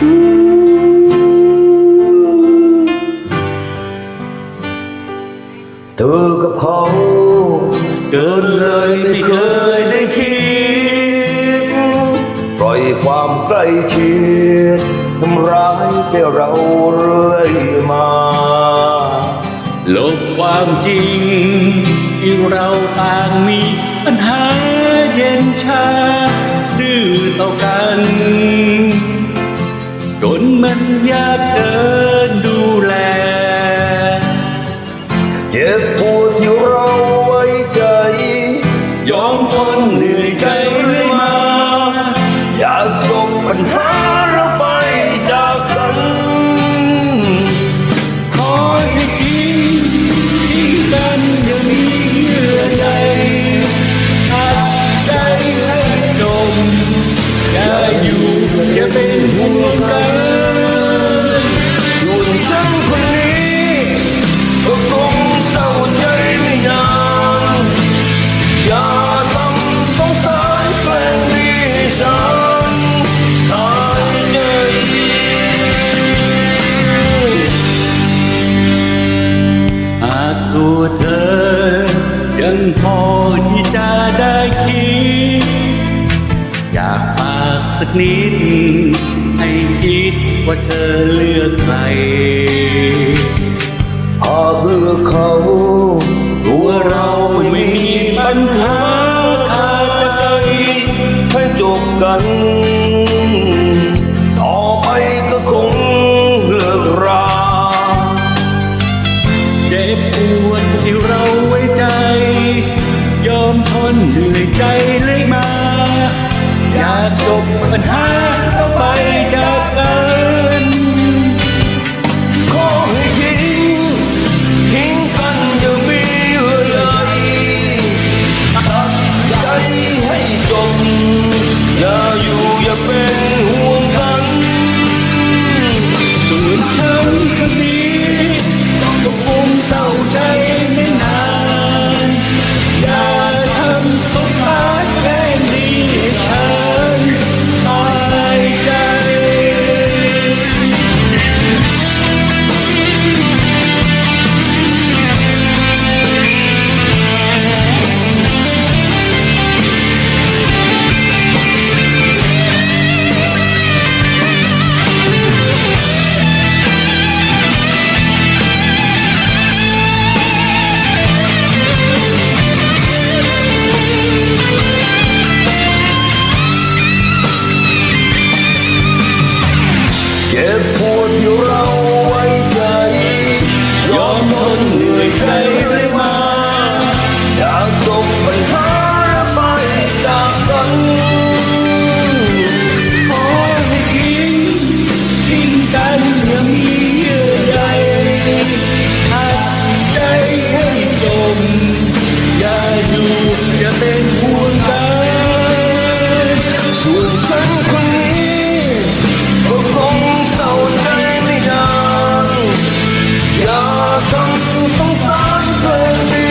เธอกับเขา เกินเลยไม่เคยได้คิด ปล่อยความใกล้ชิดทำร้ายแค่เราเรื่อยมาลบความจริงที่เราต่างมีปัญหาเย็นชาดื้อต่อกัน มันยากเกิน หากตัวเธอ ยังพอที่จะได้คิด อยากฝากสักนิด ให้คิดว่าเธอเลือกใครหากเลือเขา กัน ต่อไปก็คงเลิกราเจ็บปวดที่เราไว้ใจ ยอมทนเหนื่อยใจเลยมา อยากจบปัญหาก็ไปจากกันขอให้ทิ้งทิ้งกันอย่ามีเยื่อใยตัดใจให้จบ อย่าอ ส่วฉันคนนี้ก็คงเศร้าใจไม่ยานอย่าทำสงสารเพื่อนดี